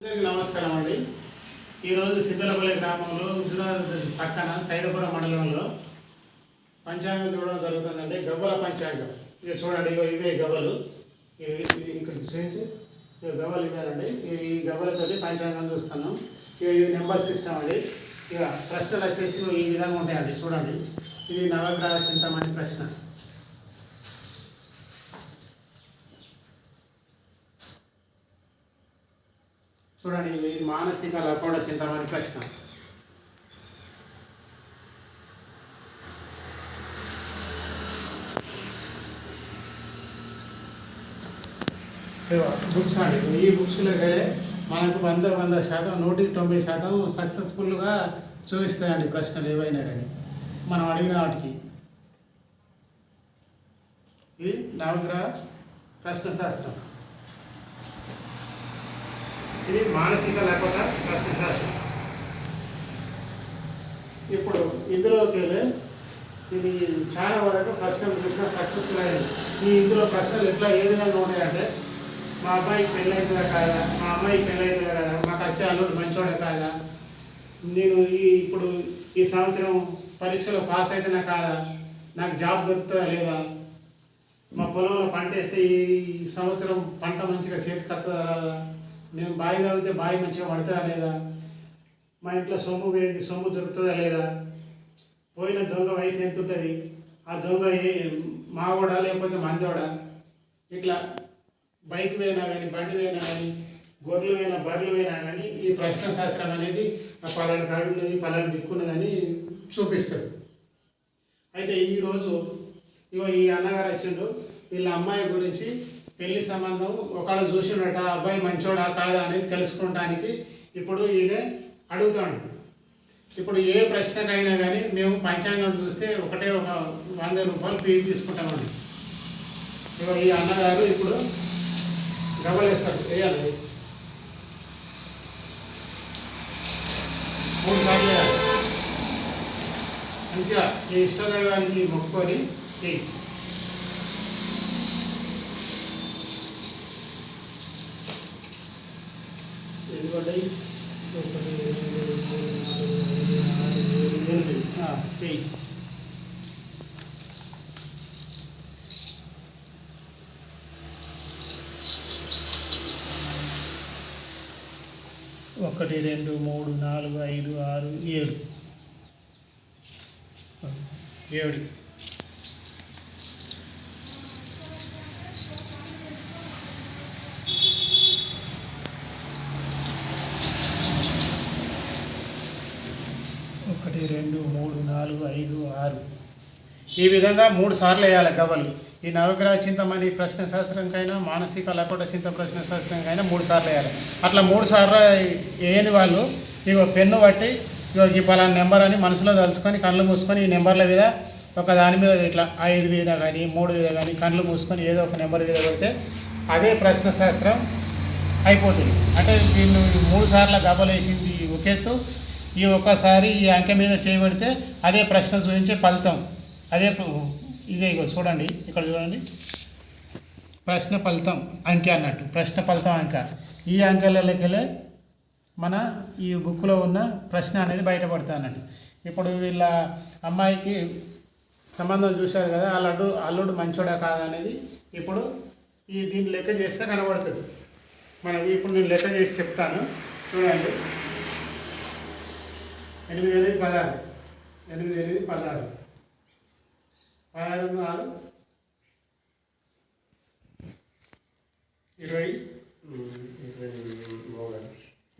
అందరికీ నమస్కారం అండి. ఈరోజు సిద్ధలపల్లి గ్రామంలో హుజురాబాద్ పక్కన సైదపురం మండలంలో పంచాంగం చూడడం జరుగుతుందండి. గవ్వల పంచాంగం. ఇక చూడండి ఇగో ఇవే గవ్వలు. ఇది ఇక్కడ చూపించి ఇవి గవ్వలు ఇవ్వాలండి. ఈ గవ్వలతోటి పంచాంగం చూస్తున్నాం. ఇక ఇవి నెంబర్ సిస్టమ్ అండి. ఇక ప్రశ్నలు వచ్చేసి ఈ విధంగా ఉంటాయండి. చూడండి. ఇది నవగ్రహ చింతమని ప్రశ్న. చూడండి ఇది మానసిక లకోడ చింతమని ప్రశ్న. బుక్స్ అండి. ఈ బుక్స్లో కానీ మనకు వంద వంద శాతం నూటికి తొంభై శాతం సక్సెస్ఫుల్గా చూపిస్తాయండి ప్రశ్నలు ఏవైనా కానీ. మనం అడిగిన వాటికి. ఇది నవగ్రహ ప్రశ్న శాస్త్రం. ఇది మానసిక లేకపోతే ప్రశ్న ఇప్పుడు ఇందులోకి వెళ్ళి ఇది చాలా వరకు ప్రశ్నలు చూసిన సక్సెస్ఫుల్ అయ్యింది ఈ ఇందులో ప్రశ్నలు ఎట్లా ఏ విధంగా ఉన్నాయంటే మా అబ్బాయికి పెళ్ళైతుందా కాదా మా అమ్మాయికి పెళ్ళైతుందా కాదా మాకు వచ్చే అల్లుడు మంచోడే కాదా నేను ఈ ఇప్పుడు ఈ సంవత్సరం పరీక్షలో పాస్ అయితేనా కాదా నాకు జాబ్ దొరుకుతుందా లేదా మా పొలంలో పంట వేస్తే ఈ సంవత్సరం పంట మంచిగా చేతికి వస్తుందా రాదా నేను బావి తాగితే బావి మంచిగా పడతా లేదా? మా ఇంట్లో సొమ్ము పోయింది సొమ్ము దొరుకుతుందా లేదా? పోయిన దొంగ వయసు ఎంత ఉంటుంది? ఆ దొంగ ఏ మావోడా లేకపోతే మందోడా? ఇట్లా బైక్ పోయినా కానీ బండి పోయినా కానీ గొర్రెలు పోయినా బర్రెలు పోయినా కానీ ఈ ప్రశ్న శాస్త్రం అనేది ఆ పలానా కాడు ఉన్నది పలానా దిక్కున్నదని చూపిస్తుంది అయితే ఈరోజు ఇగో ఈ అన్నగారు వచ్చిండు వీళ్ళ అమ్మాయి గురించి పెళ్ళి సంబంధం ఒకళ్ళు చూసిండట అబ్బాయి మంచోడా కాదా? అనేది తెలుసుకోవడానికి ఇప్పుడు ఈయన అడుగుతాడు. ఇప్పుడు ఏ ప్రశ్నకైనా కానీ మేము పంచాంగం చూస్తే ఒకటే ఒక వంద రూపాయలు ఫీజు తీసుకుంటామండి ఇగో ఈ అన్నగారు ఇప్పుడు గబలేస్తాడు వేయాలి. మూడు సార్లు వేయాలి. మంచిగా ఈ ఇష్టదైవానికి మొక్కుకొని ఎందుకంటే ఒకటి రెండు మూడు నాలుగు ఐదు ఆరు ఏడు ఎనిమిది. ఒకటి రెండు మూడు నాలుగు ఐదు ఆరు ఏడు. ఏడు. ఒకటి రెండు మూడు నాలుగు ఐదు ఆరు. ఈ విధంగా మూడు సార్లు వేయాలి గవ్వలు. ఈ నవగ్రహ చింతమని ప్రశ్న శాస్త్రంకైనా మానసిక లకోట చింత ప్రశ్న శాస్త్రంకైనా మూడు సార్లు వేయాలి. అట్లా మూడు సార్లు వేయని వాళ్ళు ఇగో పెన్ను పట్టి ఇగో ఈ పలానా నెంబర్ అని మనసులో తలుచుకొని కళ్ళు మూసుకొని ఈ నెంబర్ల మీద ఒక దాని మీద ఇట్లా ఐదు మీద కానీ మూడు మీద కానీ కళ్ళు మూసుకొని ఏదో ఒక నెంబర్ మీద పెడితే అదే ప్రశ్న శాస్త్రం అయిపోతుంది. అంటే వీళ్ళు మూడు సార్లు గబ్బలు వేసింది ఒకేత్తు ఈ ఒక్కసారి ఈ అంకె మీద చేయబడితే అదే ప్రశ్న చూపించే ఫలితం. అదే ఇదే చూడండి ఇక్కడ చూడండి. ప్రశ్న ఫలితం అంకె అన్నట్టు ప్రశ్న ఫలితం అంక. ఈ అంకెలకెళ్ళే మన ఈ బుక్లో ఉన్న ప్రశ్న అనేది బయటపడుతుంది అన్నట్టు. ఇప్పుడు వీళ్ళ అమ్మాయికి సంబంధం చూశారు కదా అల్లుడు అల్లుడు మంచోడా కాదా అనేది ఇప్పుడు ఈ దీన్ని లెక్క చేస్తే కనబడుతుంది. మనకి ఇప్పుడు నేను లెక్క చేసి చెప్తాను. చూడండి. ఎనిమిది ఎనిమిది పదహారు. ఎనిమిది ఎనిమిది పదహారు. పదహారు ఆరు ఇరవై.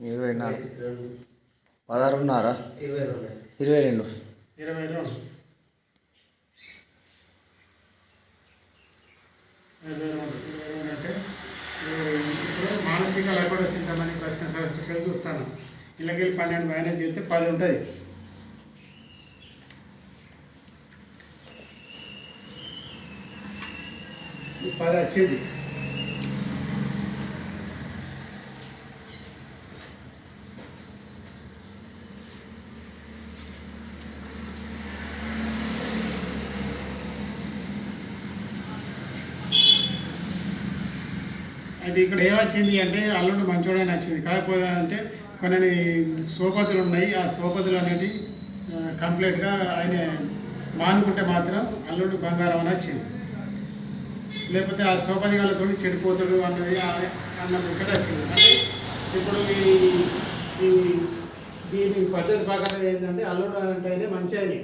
ఇరవై నాలుగు. పదహారున్నర ఇరవై రెండు. ఇరవై రెండు. ఇరవై రెండు. ఇరవై రెండు. ఇరవై రెండు అంటే ఇప్పుడు మానసిక లేకుండా చింతమని ప్రశ్న చూస్తాను. ఇళ్ళకి పన్నెండు మేనేజ్ చేస్తే పది ఉంటుంది. పది వచ్చింది. అయితే ఇక్కడ ఏమొచ్చింది అంటే అల్లుడు మంచోడని నచ్చింది కాకపోతే అంటే కొన్ని సోపతులు ఉన్నాయి. ఆ సోపతులు అనేవి కంప్లీట్గా ఆయన మానుకుంటే మాత్రం అల్లుడు బంగారం అని వచ్చింది లేకపోతే ఆ సోపతి గాలతో చెడిపోతాడు అన్నది అన్న అన్నది ఇక్కడ వచ్చింది అంటే ఇప్పుడు ఈ ఈ దీని పద్ధతి ప్రకారం ఏంటంటే అల్లుడు అంటేనే మంచి అని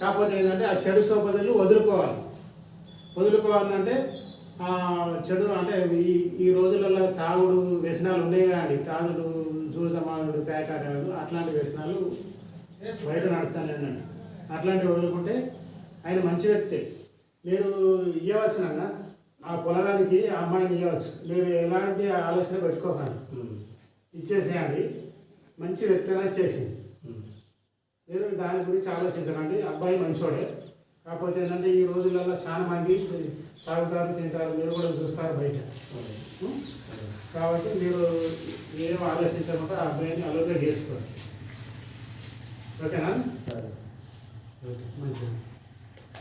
కాకపోతే ఏంటంటే ఆ చెడు సోపతులు వదులుకోవాలి. వదులుకోవాలంటే చెడు అంటే ఈ ఈ రోజులలో తాగుడు వ్యసనాలు ఉన్నాయి కానీ తాగుడు జూసమాడు పేకాటాడు అట్లాంటి వ్యసనాలు బయట నడుస్తాను అన్నట్టు అట్లాంటివి వదులుకుంటే ఆయన మంచి వ్యక్తి. మీరు ఇవ్వచ్చునన్న ఆ పొలగానికి ఆ అమ్మాయిని ఇవ్వచ్చు మీరు ఎలాంటి ఆలోచన పెట్టుకోకండి. ఇచ్చేసేయండి. మంచి వ్యక్తి అనేది చేసింది మీరు దాని గురించి ఆలోచించకండి. అబ్బాయి మంచోడే. కాకపోతే ఏంటంటే ఈ రోజులలో చాలా మంది తాగుతారు తింటారు మీరు కూడా చూస్తారు బయట? కాబట్టి మీరు ఏం ఆలోచించకుండా ఆ అబ్బాయిని అలోగా చేసుకోండి. ఓకేనా? సరే. ఓకే మంచిది.